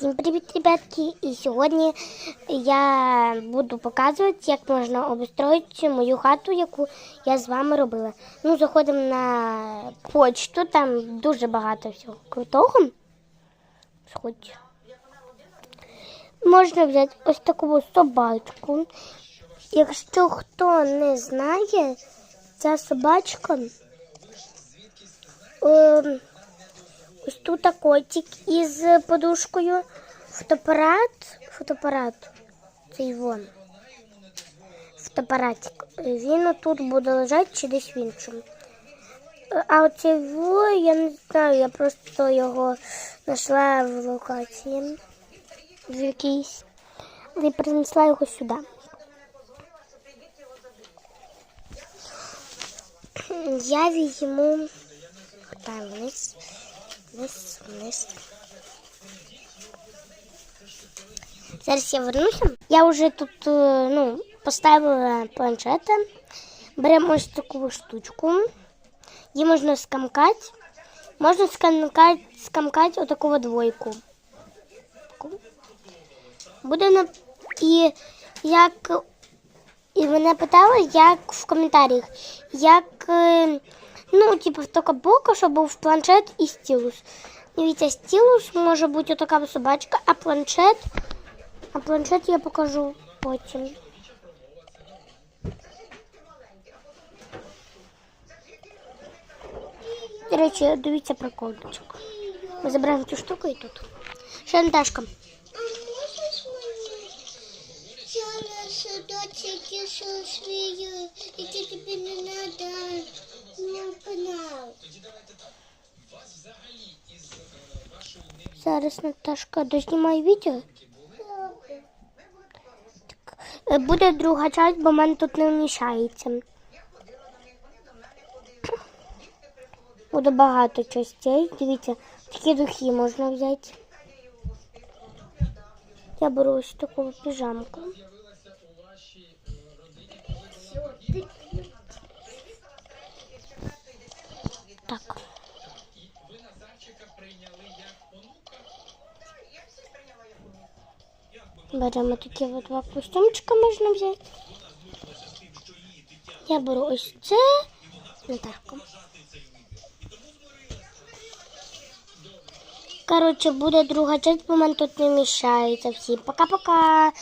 Всім привіт, ребятки! І сьогодні я буду показувати, як можна обустроїти мою хату, яку я з вами робила. Ну, заходимо на почту, там дуже багато всього крутого. Сходь. Можна взяти ось таку собачку. Якщо хто не знає, ця собачка. Ось тут котик із подушкою. Фотоапарат. Фотоапарат. Цей вон. Фотоапаратик. Він тут буде лежати чи десь в іншому. А оцей во, я не знаю, я просто його знайшла в локації в якійсь. І принесла його сюди. Я візьму вниз. Вниз, вниз. Зараз я вернуся. Я вже тут е, ну, поставила планшета. Беремо ось таку штучку. Її можна скамкати. Можна скамкати, скамкати отаку двойку. Буде на і як і мене питали, як в коментарях, як е, ну, типу, така бока, щоб був планшет і стілус. Дивіться, стілус може бути отака собачка, а планшет, а планшет я покажу потім. До речі, дивіться прикольчик. Ми забираємо цю штуку і тут. Ще Наташка. Я наша доча кишу свою, і тобі не надо на канал. Зараз Наташка дознімає відео. Е, Буде друга часть, бо мене тут не вміщається. Буде багато частей. Дивіться, такі духи можна взяти. Я беру ось таку піжамку. Беремо такі от два костюмчика можна взяти. Я беру ось це. Наташку. Коротше, буде друга часть, бо мене тут не мішається всі. Пока-пока.